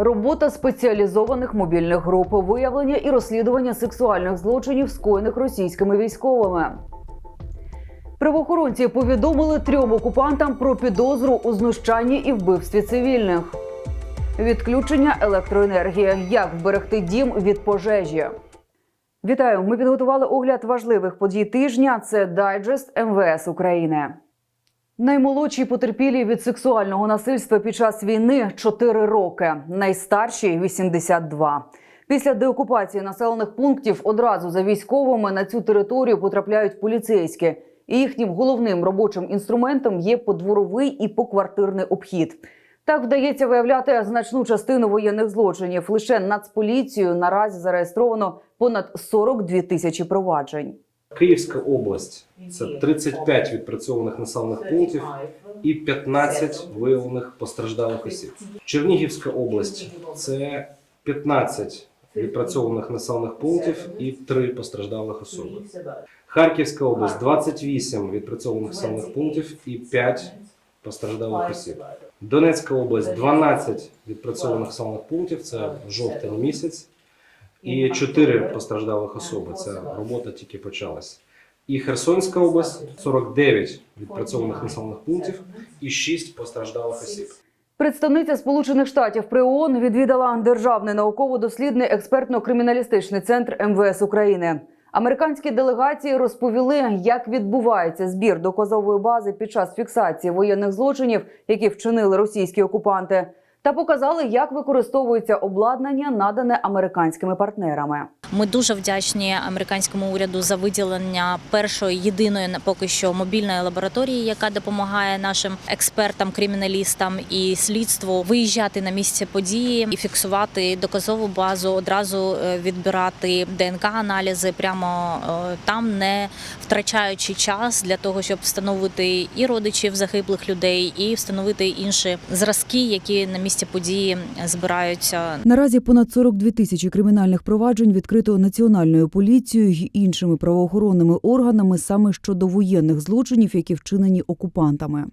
Робота спеціалізованих мобільних груп, виявлення і розслідування сексуальних злочинів, скоєних російськими військовими. Правоохоронці повідомили трьом окупантам про підозру у знущанні і вбивстві цивільних. Відключення електроенергії. Як вберегти дім від пожежі? Вітаю! Ми підготували огляд важливих подій тижня. Це дайджест МВС України. Наймолодші потерпілі від сексуального насильства під час війни 4 роки, найстарші 82. Після деокупації населених пунктів одразу за військовими на цю територію потрапляють поліцейські. І їхнім головним робочим інструментом є подворовий і поквартирний обхід. Так вдається виявляти значну частину воєнних злочинів. Лише Нацполіцією наразі зареєстровано понад 42 тисячі проваджень. Київська область це 35 відпрацьованих населених пунктів і 15 виявлених постраждалих осіб. Чернігівська область це 15 відпрацьованих населених пунктів і 3 постраждалих особи. Харківська область 28 відпрацьованих населених пунктів і 5 постраждалих осіб. Донецька область 12 відпрацьованих населених пунктів. Це жовтень місяць. І 4 постраждалих особи. Це робота тільки почалась. І Херсонська область 49 відпрацьованих населених пунктів і 6 постраждалих осіб. Представниця Сполучених Штатів при ООН відвідала державний науково-дослідний експертно-криміналістичний центр МВС України. Американські делегації розповіли, як відбувається збір доказової бази під час фіксації воєнних злочинів, які вчинили російські окупанти, та показали, як використовується обладнання, надане американськими партнерами. Ми дуже вдячні американському уряду за виділення першої єдиної поки що мобільної лабораторії, яка допомагає нашим експертам, криміналістам і слідству виїжджати на місце події і фіксувати доказову базу, одразу е, відбирати ДНК-аналізи прямо е, там, не втрачаючи час для того, щоб встановити і родичів загиблих людей, і встановити інші зразки, які на місці події збираються Наразі понад 42 тисячі кримінальних проваджень відкрито національною поліцією й іншими правоохоронними органами саме щодо воєнних злочинів, які вчинені окупантами.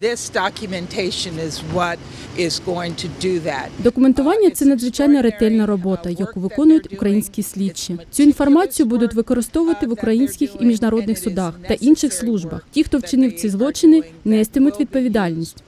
This documentation is what is going to do that. Документування це надзвичайно ретельна робота, яку виконують українські слідчі. Цю інформацію будуть використовувати в українських і міжнародних судах та інших службах. Ті, хто вчинив ці злочини, нестимуть відповідальність.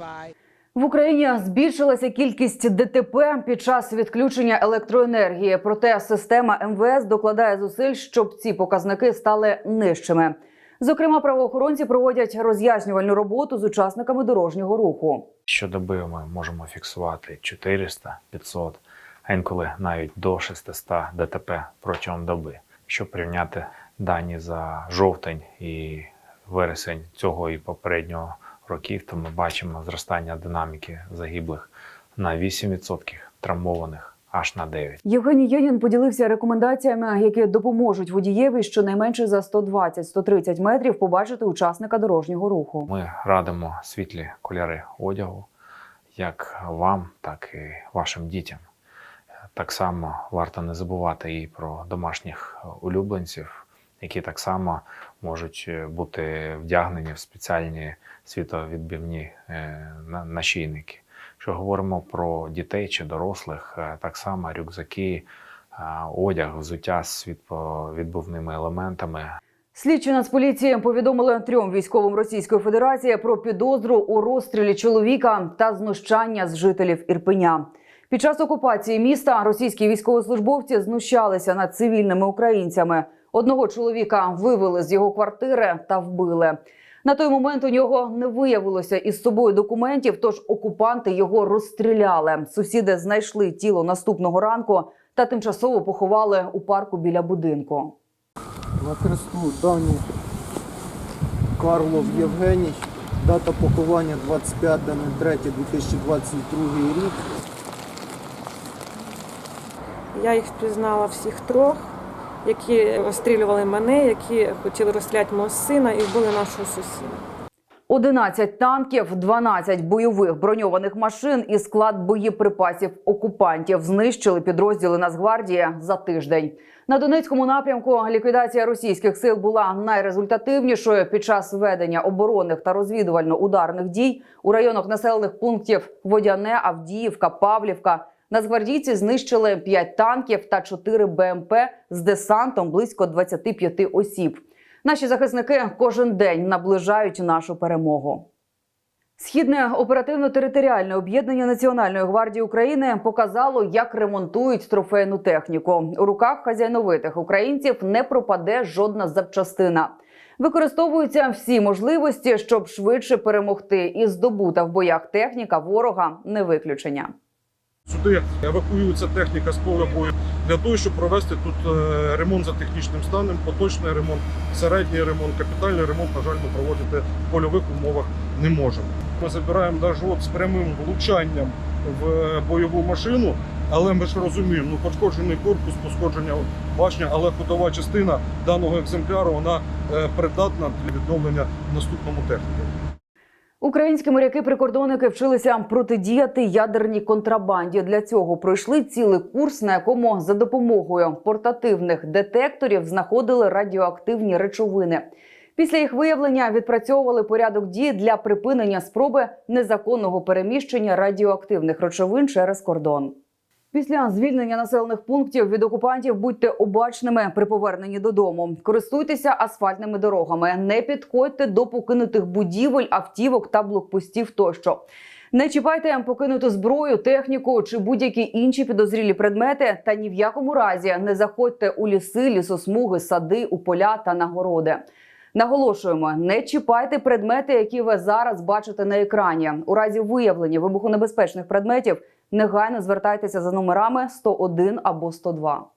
В Україні збільшилася кількість ДТП під час відключення електроенергії. Проте система МВС докладає зусиль, щоб ці показники стали нижчими. Зокрема, правоохоронці проводять роз'яснювальну роботу з учасниками дорожнього руху. Щодоби ми можемо фіксувати 400, 500, а інколи навіть до 600 ДТП протягом доби. Якщо порівняти дані за жовтень і вересень цього і попереднього років, то ми бачимо зростання динаміки загиблих на 8%, травмованих аж на 9%. Євгеній Єнін поділився рекомендаціями, які допоможуть водієві щонайменше за 120-130 метрів побачити учасника дорожнього руху. Ми радимо світлі кольори одягу як вам, так і вашим дітям. Так само варто не забувати і про домашніх улюбленців, які так само можуть бути вдягнені в спеціальні світовідбивні е, на- нашийники. Якщо говоримо про дітей чи дорослих, е, так само рюкзаки, е, одяг, взуття з світловідбивними елементами Слідчі Нацполіції повідомили трьом військовим Російської Федерації про підозру у розстрілі чоловіка та знущання з жителів Ірпеня. Під час окупації міста російські військовослужбовці знущалися над цивільними українцями. Одного чоловіка вивели з його квартири та вбили. На той момент у нього не виявилося із собою документів, тож окупанти його розстріляли. Сусіди знайшли тіло наступного ранку та тимчасово поховали у парку біля будинку. На кресту Дані Карлов Євгеній. Дата поховання 25.03.2022 рік. Я їх впізнала всіх трьох, які розстрілювали мене, які хотіли розстріляти мого сина і вбили нашого сусіда. 11 танків, 12 бойових броньованих машин і склад боєприпасів окупантів знищили підрозділи Нацгвардії за тиждень. На Донецькому напрямку ліквідація російських сил була найрезультативнішою під час ведення оборонних та розвідувально-ударних дій у районах населених пунктів Водяне, Авдіївка, Павлівка. Нацгвардійці знищили 5 танків та 4 БМП з десантом близько 25 осіб. Наші захисники кожен день наближають нашу перемогу. Східне оперативно-територіальне об'єднання Національної гвардії України показало, як ремонтують трофейну техніку. У руках хазяйновитих українців не пропаде жодна запчастина. Використовуються всі можливості, щоб швидше перемогти, і здобута в боях техніка ворога не виключення. Сюди евакуюється техніка з поля бою для того, щоб провести тут е, ремонт за технічним станом, поточний ремонт, середній ремонт, капітальний ремонт, на жаль, ми проводити в польових умовах не можемо. Ми забираємо навіть з прямим влучанням в бойову машину, але ми ж розуміємо, ну пошкоджений корпус, пошкодження башня, але ходова частина даного екземпляру вона е, придатна для відновлення в наступному техніку. Українські моряки-прикордонники вчилися протидіяти ядерній контрабанді. Для цього пройшли цілий курс, на якому за допомогою портативних детекторів знаходили радіоактивні речовини. Після їх виявлення відпрацьовували порядок дій для припинення спроби незаконного переміщення радіоактивних речовин через кордон. Після звільнення населених пунктів від окупантів будьте обачними при поверненні додому. Користуйтеся асфальтними дорогами, не підходьте до покинутих будівель, автівок та блокпостів тощо. Не чіпайте покинуту зброю, техніку чи будь-які інші підозрілі предмети, та ні в якому разі не заходьте у ліси, лісосмуги, сади, у поля та нагороди. Наголошуємо, не чіпайте предмети, які ви зараз бачите на екрані. У разі виявлення вибухонебезпечних предметів негайно звертайтеся за номерами 101 або 102.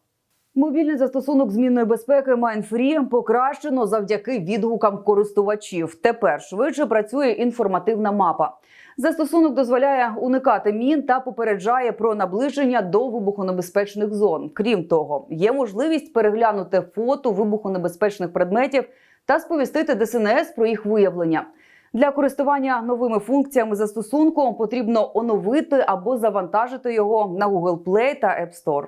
Мобільний застосунок змінної безпеки MindFree покращено завдяки відгукам користувачів. Тепер швидше працює інформативна мапа. Застосунок дозволяє уникати мін та попереджає про наближення до вибухонебезпечних зон. Крім того, є можливість переглянути фото вибухонебезпечних предметів та сповістити ДСНС про їх виявлення. Для користування новими функціями застосунку потрібно оновити або завантажити його на Google Play та App Store.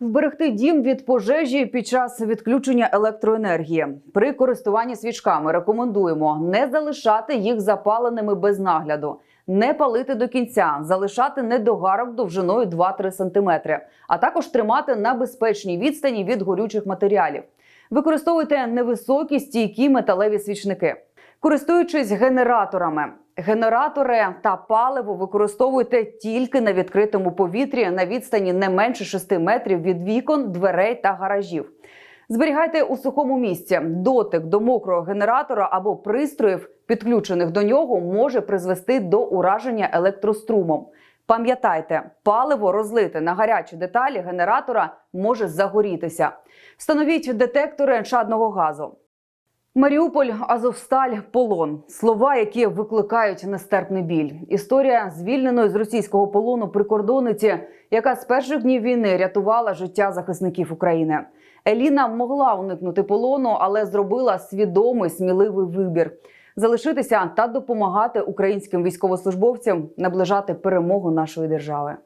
Вберегти дім від пожежі під час відключення електроенергії при користуванні свічками рекомендуємо не залишати їх запаленими без нагляду, не палити до кінця, залишати недогарок довжиною 2-3 см, а також тримати на безпечній відстані від горючих матеріалів. Використовуйте невисокі стійкі металеві свічники. Користуючись генераторами, генератори та паливо використовуйте тільки на відкритому повітрі на відстані не менше 6 метрів від вікон, дверей та гаражів. Зберігайте у сухому місці. Дотик до мокрого генератора або пристроїв, підключених до нього, може призвести до ураження електрострумом. Пам'ятайте, паливо розлите на гарячі деталі генератора може загорітися. Встановіть детектори чадного газу. Маріуполь, Азовсталь, полон слова, які викликають нестерпний біль. Історія звільненої з російського полону прикордонниці, яка з перших днів війни рятувала життя захисників України. Еліна могла уникнути полону, але зробила свідомий сміливий вибір залишитися та допомагати українським військовослужбовцям наближати перемогу нашої держави.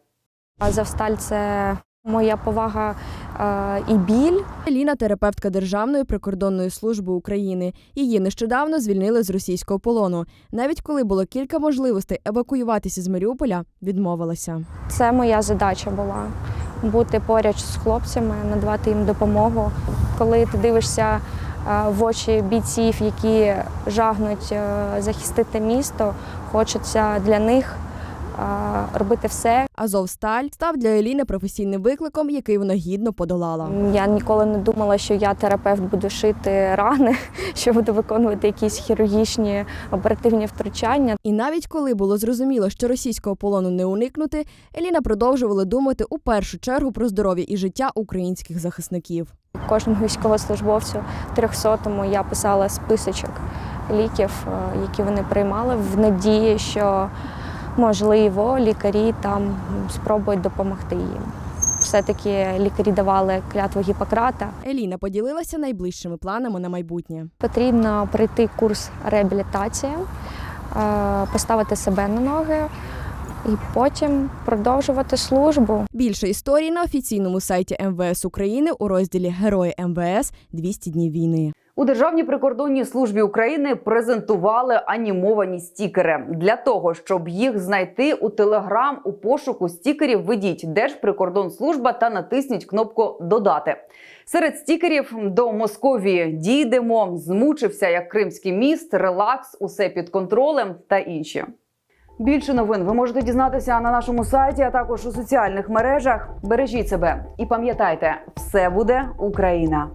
Азовсталь це моя повага е, і біль. Ліна терапевтка Державної прикордонної служби України. Її нещодавно звільнили з російського полону. Навіть коли було кілька можливостей евакуюватися з Маріуполя, відмовилася. Це моя задача була бути поряд з хлопцями, надавати їм допомогу. Коли ти дивишся е, в очі бійців, які жагнуть е, захистити місто, хочеться для них робити все. Азовсталь став для Еліни професійним викликом, який вона гідно подолала. Я ніколи не думала, що я терапевт буду шити рани, що буду виконувати якісь хірургічні оперативні втручання. І навіть коли було зрозуміло, що російського полону не уникнути, Еліна продовжувала думати у першу чергу про здоров'я і життя українських захисників. Кожному військовослужбовцю 300-му я писала списочок ліків, е, які вони приймали, в надії, що можливо лікарі там спробують допомогти їм. Все-таки лікарі давали клятву Гіппократа. Еліна поділилася найближчими планами на майбутнє. Потрібно пройти курс реабілітації, е, поставити себе на ноги і потім продовжувати службу. Більше історій на офіційному сайті МВС України у розділі Герої МВС 200 днів війни. У Державній прикордонній службі України презентували анімовані стікери. Для того щоб їх знайти у Телеграм у пошуку стікерів, введіть Держприкордонслужба та натисніть кнопку Додати. Серед стікерів до Московії дійдемо, змучився як Кримський міст, релакс, усе під контролем та інші. Більше новин ви можете дізнатися на нашому сайті, а також у соціальних мережах. Бережіть себе і пам'ятайте, все буде Україна.